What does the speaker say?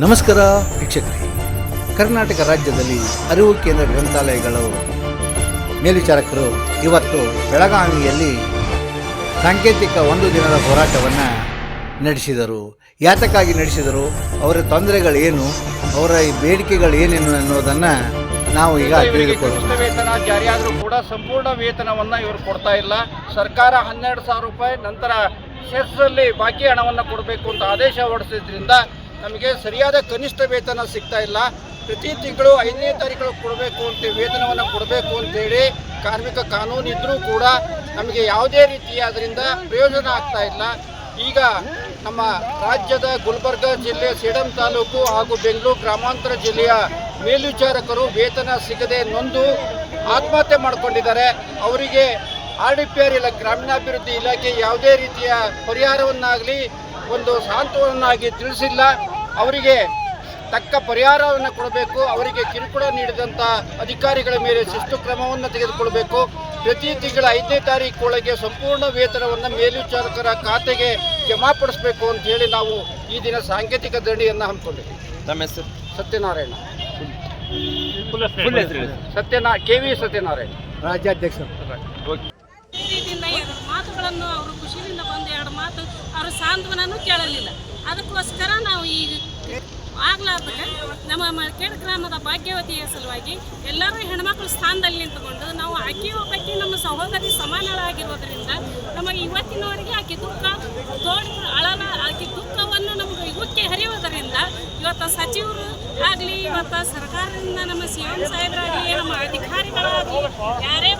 ನಮಸ್ಕಾರ ವೀಕ್ಷಕರೇ. ಕರ್ನಾಟಕ ರಾಜ್ಯದಲ್ಲಿ ಅರಿವು ಕೇಂದ್ರ ಗ್ರಂಥಾಲಯಗಳು ಮೇಲ್ವಿಚಾರಕರು ಇವತ್ತು ಬೆಳಗಾವಿಯಲ್ಲಿ ಸಾಂಕೇತಿಕ ಒಂದು ದಿನದ ಹೋರಾಟವನ್ನು ನಡೆಸಿದರು. ಯಾತಕ್ಕಾಗಿ ನಡೆಸಿದರು? ಅವರ ತೊಂದರೆಗಳೇನು? ಅವರ ಬೇಡಿಕೆಗಳು ಏನೇನು ಅನ್ನೋದನ್ನು ನಾವು ಈಗ ತಿಳಿದುಕೊಳ್ಳೋಣ. ಕನಿಷ್ಠ ವೇತನ ಜಾರಿಯಾದರೂ ಕೂಡ ಸಂಪೂರ್ಣ ವೇತನವನ್ನು ಇವರು ಕೊಡ್ತಾ ಇಲ್ಲ. ಸರ್ಕಾರ ಹನ್ನೆರಡು ಸಾವಿರ ರೂಪಾಯಿ ನಂತರ ಸೆಸ್ಸಲ್ಲಿ ಬಾಕಿ ಹಣವನ್ನು ಕೊಡಬೇಕು ಅಂತ ಆದೇಶ ಹೊರಡಿಸಿದ್ರಿಂದ ನಮಗೆ ಸರಿಯಾದ ಕನಿಷ್ಠ ವೇತನ ಸಿಗ್ತಾ ಇಲ್ಲ. ಪ್ರತಿ ತಿಂಗಳು ಐದನೇ ತಾರೀಕು ಕೊಡಬೇಕು ಅಂತ ವೇತನವನ್ನು ಕೊಡಬೇಕು ಅಂತೇಳಿ ಕಾರ್ಮಿಕ ಕಾನೂನು ಇದ್ದರೂ ಕೂಡ ನಮಗೆ ಯಾವುದೇ ರೀತಿಯ ಅದರಿಂದ ಪ್ರಯೋಜನ ಆಗ್ತಾ ಇಲ್ಲ. ಈಗ ನಮ್ಮ ರಾಜ್ಯದ ಗುಲ್ಬರ್ಗ ಜಿಲ್ಲೆ ಸೇಡಂ ತಾಲೂಕು ಹಾಗೂ ಬೆಂಗಳೂರು ಗ್ರಾಮಾಂತರ ಜಿಲ್ಲೆಯ ಮೇಲ್ವಿಚಾರಕರು ವೇತನ ಸಿಗದೆ ನೊಂದು ಆತ್ಮಹತ್ಯೆ ಮಾಡಿಕೊಂಡಿದ್ದಾರೆ. ಅವರಿಗೆ ಆರ್ ಡಿ ಪಿ ಆರ್ ಇಲ್ಲ, ಗ್ರಾಮೀಣಾಭಿವೃದ್ಧಿ ಇಲಾಖೆ ಯಾವುದೇ ರೀತಿಯ ಪರಿಹಾರವನ್ನಾಗಲಿ ಒಂದು ಸಾಂತ್ವನನ್ನಾಗಿ ತಿಳಿಸಿಲ್ಲ. ಅವರಿಗೆ ತಕ್ಕ ಪರಿಹಾರವನ್ನು ಕೊಡಬೇಕು ಅವರಿಗೆ ಕಿರುಕುಳ ನೀಡಿದಂಥ ಅಧಿಕಾರಿಗಳ ಮೇಲೆ ಶಿಸ್ತು ಕ್ರಮವನ್ನು ತೆಗೆದುಕೊಳ್ಬೇಕು. ಪ್ರತಿ ತಿಂಗಳ ಐದನೇ ತಾರೀಕು ಒಳಗೆ ಸಂಪೂರ್ಣ ವೇತನವನ್ನು ಮೇಲ್ವಿಚಾರಕರ ಖಾತೆಗೆ ಜಮಾಪಡಿಸಬೇಕು ಅಂತ ಹೇಳಿ ನಾವು ಈ ದಿನ ಸಾಂಕೇತಿಕ ಧರಣಿಯನ್ನು ಹಮ್ಮಿಕೊಂಡಿದ್ದೀವಿ. ತಮ್ಮ ಹೆಸರು? ಸತ್ಯನಾರಾಯಣ. ಸತ್ಯನಾ ಕೆ ವಿ ಸತ್ಯನಾರಾಯಣ. ರಾಜ್ಯಾಧ್ಯಕ್ಷ. ಮಾತುಗಳನ್ನು ಅವರು ಖುಷಿಯಿಂದ ಬಂದು ಎರಡು ಮಾತು ಅವರು ಸಾಂತ್ವನೂ ಕೇಳಲಿಲ್ಲ. ಅದಕ್ಕೋಸ್ಕರ ಆಗ್ಲಾರ್ದಕ್ಕೆ ನಮ್ಮ ಮರ್ಕೇಡ್ ಗ್ರಾಮದ ಭಾಗ್ಯವತಿಯ ಸಲುವಾಗಿ ಎಲ್ಲರೂ ಹೆಣ್ಮಕ್ಳು ಸ್ಥಾನದಲ್ಲಿ ನಿಂತುಕೊಂಡು ನಾವು ಅಕ್ಕಿ ಒಬ್ಬಕ್ಕೆ ನಮ್ಮ ಸಹೋದರಿ ಸಮಾನಳಾಗಿರೋದ್ರಿಂದ ನಮಗೆ ಇವತ್ತಿನವರೆಗೆ ಆಕೆ ದುಃಖ ತೋಡ ಅಳಲ ಆಕೆ ದುಃಖವನ್ನು ನಮಗೆ ಇವಕ್ಕೆ ಹರಿಯೋದರಿಂದ ಇವತ್ತು ಸಚಿವರು ಆಗಲಿ, ಇವತ್ತು ಸರ್ಕಾರದಿಂದ ನಮ್ಮ ಸಿ ಎಂ ಸಾಹೇಬರಾಗಲಿ, ನಮ್ಮ ಅಧಿಕಾರಿಗಳಾಗಲಿ, ಯಾರೇ